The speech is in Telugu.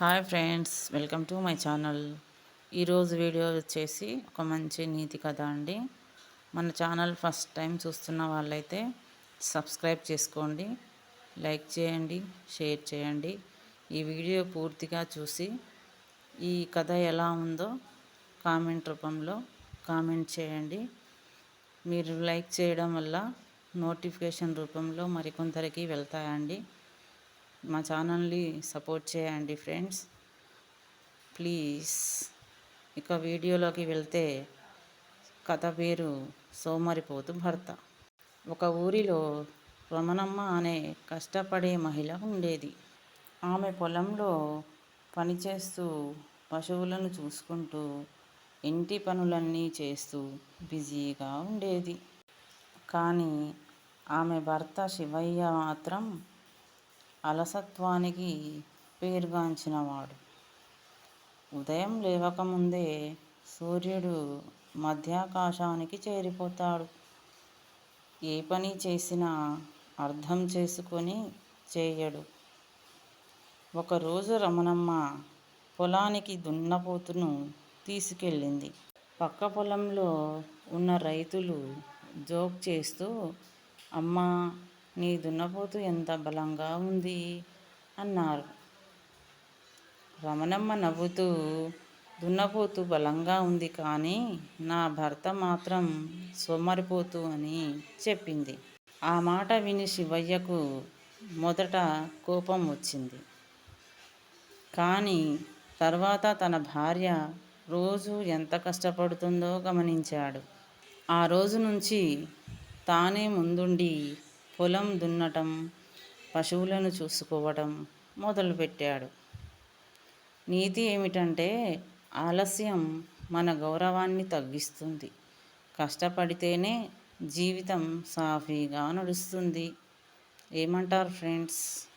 Hi friends welcome to my channel. ఈరోజు వీడియో వచ్చేసి ఒక మంచి నీతి కథ అండి. మన ఛానల్ ఫస్ట్ టైం చూస్తున్న వాళ్ళైతే సబ్స్క్రైబ్ చేసుకోండి లైక్ చేయండి షేర్ చేయండి. ఈ వీడియో పూర్తిగా చూసి ఈ కథ ఎలా ఉందో కామెంట్ రూపంలో కామెంట్ చేయండి. మీరు లైక్ చేయడం వల్ల నోటిఫికేషన్ రూపంలో మరికొందరికి వెళ్తాయండి. మా ఛానల్ని సపోర్ట్ చేయండి ఫ్రెండ్స్. ప్లీజ్. ఇక వీడియోలోకి వెళ్తే కథ పేరు సోమరిపోతు భర్త. ఒక ఊరిలో రమణమ్మ అనే కష్టపడే మహిళ ఉండేది. ఆమె పొలంలో పనిచేస్తూ పశువులను చూసుకుంటూ ఇంటి పనులన్నీ చేస్తూ బిజీగా ఉండేది. కానీ ఆమె భర్త శివయ్య మాత్రం అలసత్వానికి పేరుగాంచినవాడు. ఉదయం లేవకముందే సూర్యుడు మధ్యాకాశానికి చేరిపోతాడు. ఏ పని చేసినా అర్థం చేసుకొని చేయడు. ఒకరోజు రమణమ్మ పొలానికి దున్నపోతును తీసుకెళ్ళింది. పక్క పొలంలో ఉన్న రైతులు జోక్ చేస్తూ అమ్మా నీ దున్నపోతు ఎంత బలంగా ఉంది? అన్నారు. రమణమ్మ నవ్వుతూ దున్నపోతు బలంగా ఉంది కానీ నా భర్త మాత్రం సొమ్మరిపోతు అని చెప్పింది. ఆ మాట విని శివయ్యకు మొదట కోపం వచ్చింది. కానీ తర్వాత తన భార్య రోజు ఎంత కష్టపడుతుందో గమనించాడు. ఆ రోజు నుంచి తానే ముందుండి పొలం దున్నటం పశువులను చూసుకోవటం మొదలుపెట్టాడు. నీతి ఏమిటంటే ఆలస్యం మన గౌరవాన్ని తగ్గిస్తుంది. కష్టపడితేనే జీవితం సాఫీగా నడుస్తుంది. ఏమంటారు ఫ్రెండ్స్?